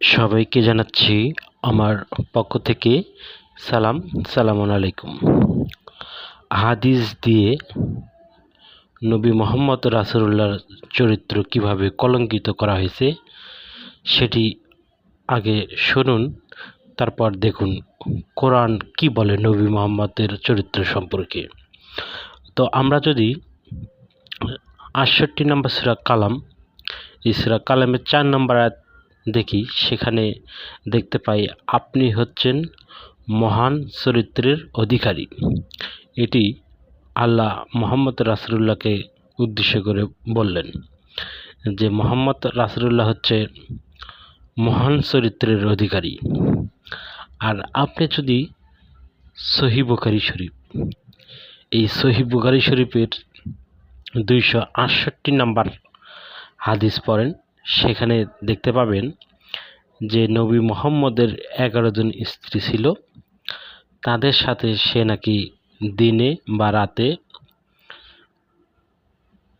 সবাইকে জানাচ্ছি আমার পক্ষ থেকে সালাম সালামুন আলাইকুম। হাদিস দিয়ে নবী মোহাম্মদ রাসুল্লাহর চরিত্র কীভাবে কলঙ্কিত করা হয়েছে সেটি আগে শুনুন, তারপর দেখুন কোরআন কি বলে নবী মোহাম্মদের চরিত্র সম্পর্কে। তো আমরা যদি আটষট্টি নম্বর সুরা কালাম, এই সুরা কালামের চার নম্বর আয়াত দেখি, সেখানে দেখতে পাই আপনি হচ্ছেন মহান চরিত্রের অধিকারী। এটি আল্লাহ মোহাম্মদ রাসুল্লাহকে উদ্দেশ্য করে বললেন যে, মোহাম্মদ রাসুল্লাহ হচ্ছে মহান চরিত্রের অধিকারী। আর আপনি যদি সহি বুখারি শরীফ এই সহি বুখারি শরীফের দুইশো আটষট্টি নাম্বার হাদিস পড়েন। সেখানে দেখতে পাবেন যে নবী মোহাম্মদের এগারো জন স্ত্রী ছিল। তাদের সাথে সে নাকি দিনে বা রাতে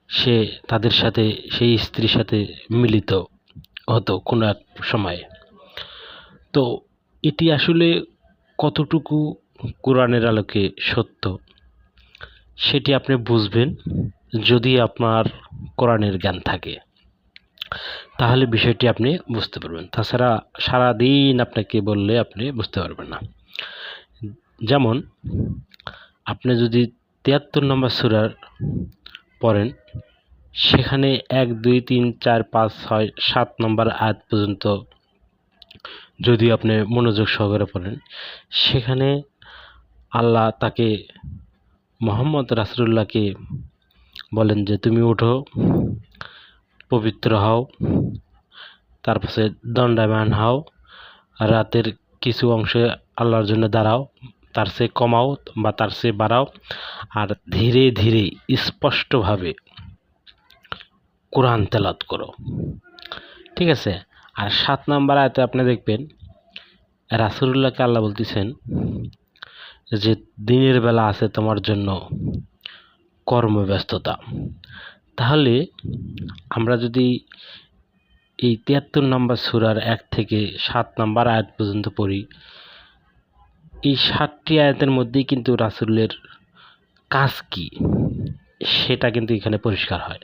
সে তাদের সাথে, সেই স্ত্রীর সাথে মিলিত হতো কোনো এক সময়ে। তো এটি আসলে কতটুকু কোরআনের আলোকে সত্য সেটি আপনি বুঝবেন যদি আপনার কোরআনের জ্ঞান থাকে। তাহলে বিষয়টি আপনি বুঝতে পারবেন। তাছাড়া সারাদিন আপনাকে বললে আপনি বুঝতে পারবেন না। যেমন, আপনি যদি তিয়াত্তর নম্বর সুরার পড়েন, সেখানে এক, দুই, তিন, চার, পাঁচ, ছয়, সাত নম্বর আয়াত পর্যন্ত যদি আপনি মনোযোগ সহকারে পড়েন, সেখানে আল্লাহ তাকে মোহাম্মদ রাসুল্লাহকে বলেন যে, তুমি ওঠো পবিত্র হও। তারপরে দণ্ডায়মান হও। রাতের কিছু অংশে আল্লাহর জন্য দাঁড়াও। তার সে কমাও বা তার সে বাড়াও। আর ধীরে ধীরে স্পষ্টভাবে কোরআন তেলাত করো। ঠিক আছে? আর সাত নাম্বার আয়তে আপনি দেখবেন রাসুল্লাহকে আল্লাহ বলতেছেন যে, দিনের বেলা আছে তোমার জন্য কর্মব্যস্ততা। তাহলে আমরা যদি এই তিয়াত্তর নম্বর সুরার এক থেকে সাত নম্বর আয়াত পর্যন্ত পড়ি, এই সাতটি আয়াতের মধ্যেই কিন্তু রাসুলের কাজ কি? সেটা কিন্তু এখানে পরিষ্কার হয়।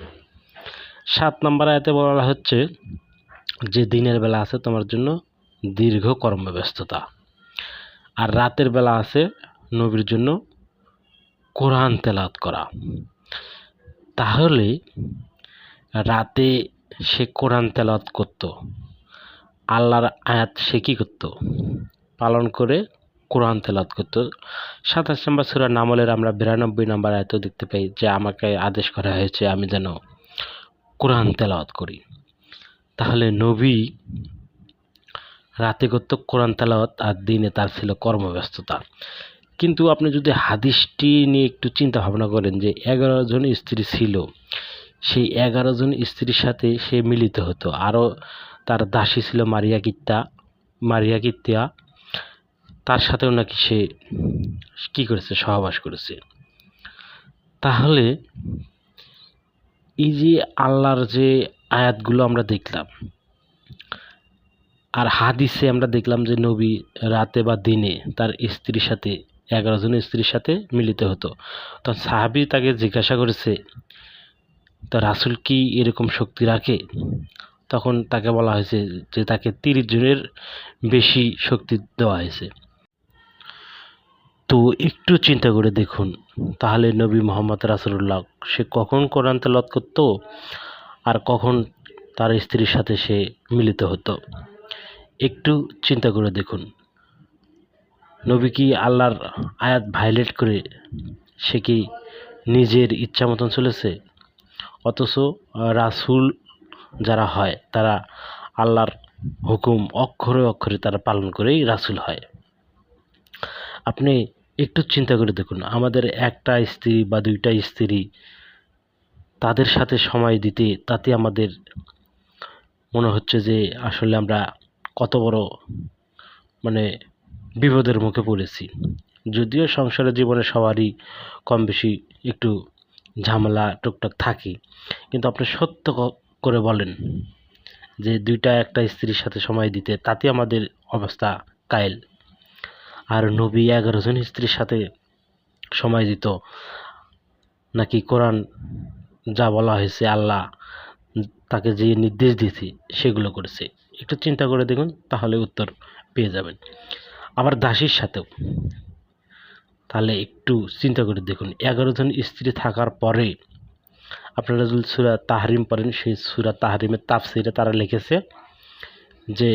সাত নম্বর আয়াতে বলা হচ্ছে, যে দিনের বেলা আছে তোমার জন্য দীর্ঘ কর্মব্যস্ততা, আর রাতের বেলা আছে নবীর জন্য কোরআন তেলাত করা। তাহলে রাতে সে কোরআন তেলাত করত। আল্লাহর আয়াত সে কী করত? পালন করে কোরআন তেলাত করত। সাতাশ নম্বর সুরা নামলের আমরা বিরানব্বই নম্বর আয়ত দেখতে পাই যে আমাকে আদেশ করা হয়েছে আমি যেন কোরআন তেলাওয়াত করি। তাহলে নবী রাতে করত কোরআন তেলাওয়াত আর দিনে তার ছিল কর্মব্যস্ততা। কিন্তু আপনি যদি হাদিসটি নিয়ে একটু চিন্তা ভাবনা করেন যে এগারো জন স্ত্রী ছিল, সেই এগারো জন স্ত্রীর সাথে সে মিলিত হতো। আরও তার দাসী ছিল মারিয়া কিত্তা মারিয়া কিত্তা তার সাথেও নাকি সে কী করেছে, সহবাস করেছে। তাহলে এই যে আল্লাহর যে আয়াতগুলো আমরা দেখলাম, আর হাদিসে আমরা দেখলাম যে নবী রাতে বা দিনে তার স্ত্রীর সাথে এগারো জন স্ত্রীর সাথে মিলিত হতো। তখন সাহাবি তাকে জিজ্ঞাসা করেছে, তা রাসুল কি এরকম শক্তি রাখে? তখন তাকে বলা হয়েছে যে তাকে তিরিশ জনের বেশি শক্তি দেওয়া হয়েছে। তো একটু চিন্তা করে দেখুন, তাহলে নবী মোহাম্মদ রাসুল্লাহ সে কখন কোরআন তেলত করতো আর কখন তার স্ত্রীর সাথে সে মিলিত হতো। একটু চিন্তা করে দেখুন। নবী কি আল্লাহর আয়াত ভাইলেট করে সে কি নিজের ইচ্ছা মতন চলেছে? অথচ রাসুল যারা হয়, তারা আল্লাহর হুকুম অক্ষরে অক্ষরে তারা পালন করেই রাসুল হয়। আপনি একটু চিন্তা করে দেখুন, আমাদের একটা স্ত্রী বা দুইটা স্ত্রী তাদের সাথে সময় দিতে, তাতে আমাদের মনে হচ্ছে যে আসলে আমরা কত বড় মানে বিপদের মুখে পড়েছি। যদিও সংসারের জীবনে সবারই কম বেশি একটু ঝামেলা টুকটাক থাকে, কিন্তু আপনি সত্য করে বলেন যে দুইটা একটা স্ত্রীর সাথে সময় দিতে তাতে আমাদের অবস্থা কায়েল। আর নবী এগারো জন স্ত্রীর সাথে সময় দিত। নাকি কোরআন যা বলা হয়েছে, আল্লাহ তাকে যে নির্দেশ দিয়েছে, সেগুলো করেছে। একটু চিন্তা করে দেখুন, তাহলে উত্তর পেয়ে যাবেন। আবার দাসীর সাথেও। তাহলে একটু চিন্তা করে দেখুন, এগারো জন স্ত্রী থাকার পরে আপনারা যদি সুরা তাহারিম পড়েন, সেই সুরা তাহরিমের তাফসিরে তারা লিখেছে যে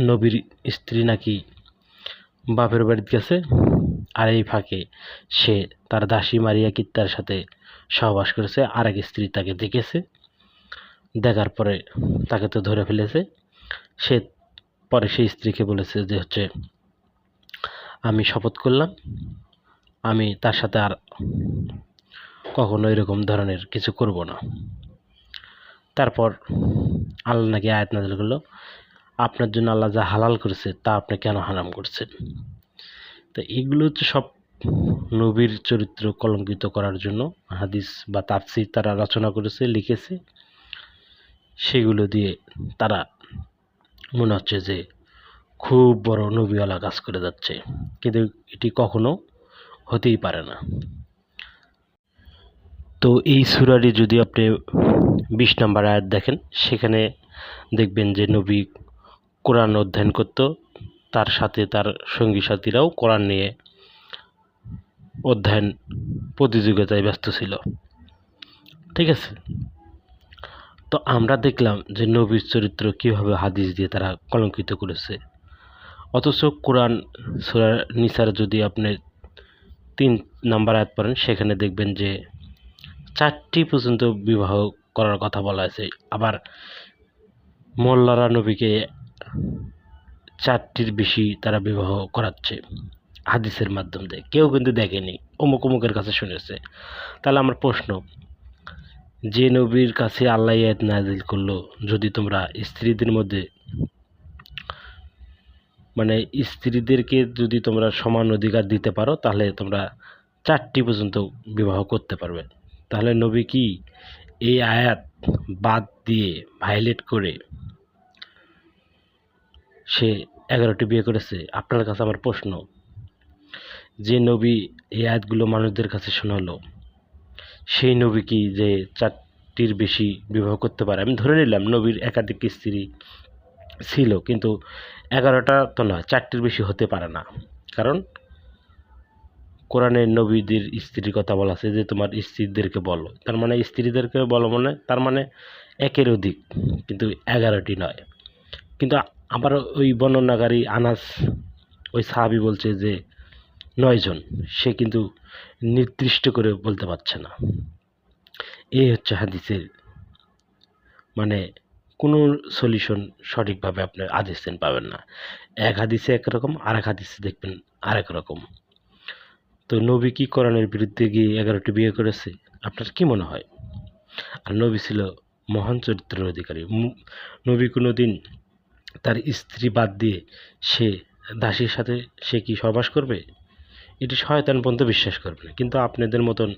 নবীর স্ত্রী নাকি বাপের বাড়িতে গেছে, আর এই ফাঁকে সে তার দাসী মারিয়া কিত্তার সাথে সহবাস করেছে আর এক স্ত্রী তাকে দেখেছে। দেখার পরে তাকে তো ধরে ফেলেছে। সে পরে সেই স্ত্রীকে বলেছে যে হচ্ছে, আমি শপথ করলাম, আমি তার সাথে আর কখনো এরকম ধরনের কিছু করব না। তারপর আল্লাহ নাকি আয়াত নাজিল করল, আপনার জন্য আল্লাহ যা হালাল করেছে তা আপনি কেন হারাম করছেন? তো এগুলো হচ্ছে সব নবীর চরিত্র কলঙ্কিত করার জন্য হাদিস বা তাফসির তারা রচনা করেছে, লিখেছে। সেগুলো দিয়ে তারা মনে হচ্ছে যে খুব বড় নবীওয়ালা কাজ করে যাচ্ছে। কিন্তু এটি কখনো হতেই পারে না। তো এই সুরারি যদি আপনি বিশ নম্বর আয়াত দেখেন, সেখানে দেখবেন যে নবী কোরআন অধ্যয়ন করত, তার সাথে তার সঙ্গী সাথীরাও কোরআন নিয়ে অধ্যয়ন প্রতিযোগিতায় ব্যস্ত ছিল। ঠিক আছে? তো আমরা দেখলাম যে নবীর চরিত্র কীভাবে হাদিস দিয়ে তারা কলঙ্কিত করেছে। অথচ কোরআন সুরা নিসার যদি আপনি তিন নাম্বার আয়াত পড়েন, সেখানে দেখবেন যে চারটি পর্যন্ত বিবাহ করার কথা বলা আছে। আবার মোল্লারা নবীকে চারটির বেশি তারা বিবাহ করাচ্ছে হাদিসের মাধ্যম দিয়ে। কেউ কিন্তু দেখেনি, অমুক অমুকের কাছে শুনেছে। তাহলে আমার প্রশ্ন যে নবীর কাছে আল্লাহ ইয়াদ নাজিল করল, যদি তোমরা স্ত্রীদের মধ্যে মানে স্ত্রীদেরকে যদি তোমরা সমান অধিকার দিতে পারো, তাহলে তোমরা চারটি পর্যন্ত বিবাহ করতে পারবে। তাহলে নবী কি এই আয়াত বাদ দিয়ে ভায়োলেট করে সে এগারোটি বিয়ে করেছে? আপনার কাছে আমার প্রশ্ন। যে নবী এই আয়াতগুলো মানুষদের কাছে শোনালো সেই নবী কি যে চারটির বেশি বিবাহ করতে পারে? আমি ধরে নিলাম নবীর একাধিক স্ত্রী ছিল, কিন্তু এগারোটা তো নয় চারটির বেশি হতে পারে না। কারণ কোরআনের নবীদের স্ত্রীর কথা বলা আছে যে, তোমার স্ত্রীদেরকে বলো। তার মানে স্ত্রীদেরকে বলো মানে তার মানে একের অধিক, কিন্তু এগারোটি নয়। কিন্তু আবার ওই বর্ণনাকারী আনাস, ওই সাহাবি বলছে যে, নয়জন। সে কিন্তু নির্দিষ্ট করে বলতে পারছে না। এই হচ্ছে হাদিসের মানে কোনো সলিউশন সঠিকভাবে আপনি হাদিসেন পাবেন না। এক হাদিসে একরকম আর এক হাদিসে দেখবেন আরেক রকম। তো নবী কি কোরআনের বিরুদ্ধে গিয়ে এগারোটি বিয়ে করেছে? আপনার কি মনে হয়? আর নবী ছিল মহান চরিত্রের অধিকারী। নবী কোনো দিন তার স্ত্রী বাদ দিয়ে সে দাসীর সাথে সে কি সহবাস করবে? এটি শয়তান পর্যন্ত বিশ্বাস করবে না। কিন্তু আপনাদের মতন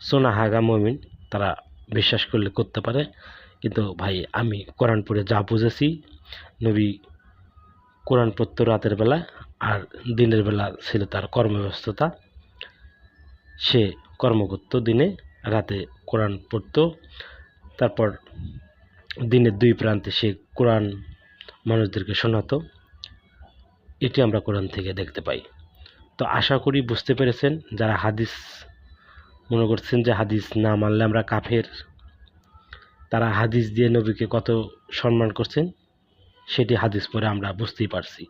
সোনা হাগা মমিন, তারা বিশ্বাস করলে করতে পারে। কিন্তু ভাই, আমি কোরআন পড়ে যা বুঝেছি, নবী কোরআন পড়তো রাতের বেলা, আর দিনের বেলা ছিল তার কর্মব্যস্ততা। সে কর্ম করত দিনে, রাতে কোরআন পড়তো। তারপর দিনের দুই প্রান্তে সে কোরআন মানুষদেরকে শোনাতো। এটি আমরা কোরআন থেকে দেখতে পাই। তো আশা করি বুঝতে পেরেছেন, যারা হাদিস মনে করছেন যে হাদিস না মানলে আমরা কাফের, তারা হাদিস দিয়ে নবীকে কত সম্মান করছেন, সেটি হাদিস পরে আমরা বুঝতেই পারছি।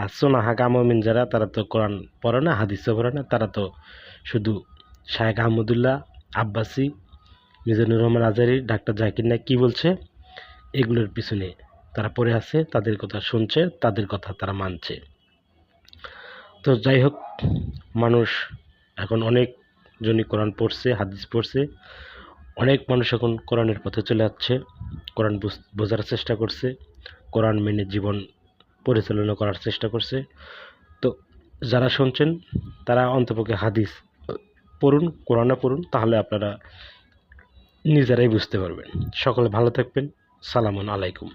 আর সোনাহা কামিন যারা, তারা তো কোরআন পড়ে না, হাদিসও পড়ে না, তারা তো শুধু শায়েখ আহমদুল্লাহ, আব্বাসি, মিজানুর রহমান আজারি, ডাক্তার জাকির নায়ক কী বলছে? এগুলোর পিছনে তারা পড়ে আছে, তাদের কথা শুনছে, তাদের কথা তারা মানছে। তো যাই হোক, মানুষ এখন অনেক জনই কোরআন পড়ছে, হাদিস পড়ছে। অনেক মানুষ এখন কোরআনের পথে চলে যাচ্ছে, কোরআন বুঝ- বোঝার চেষ্টা করছে, কোরআন মেনে জীবন পরিচালনা করার চেষ্টা করছে। তো যারা শুনছেন, তারা অন্তপক্ষে হাদিস পড়ুন কোরআনে পড়ুন, তাহলে আপনারা নিজেরাই বুঝতে পারবেন। সকলে ভালো থাকবেন। সালামুন আলাইকুম।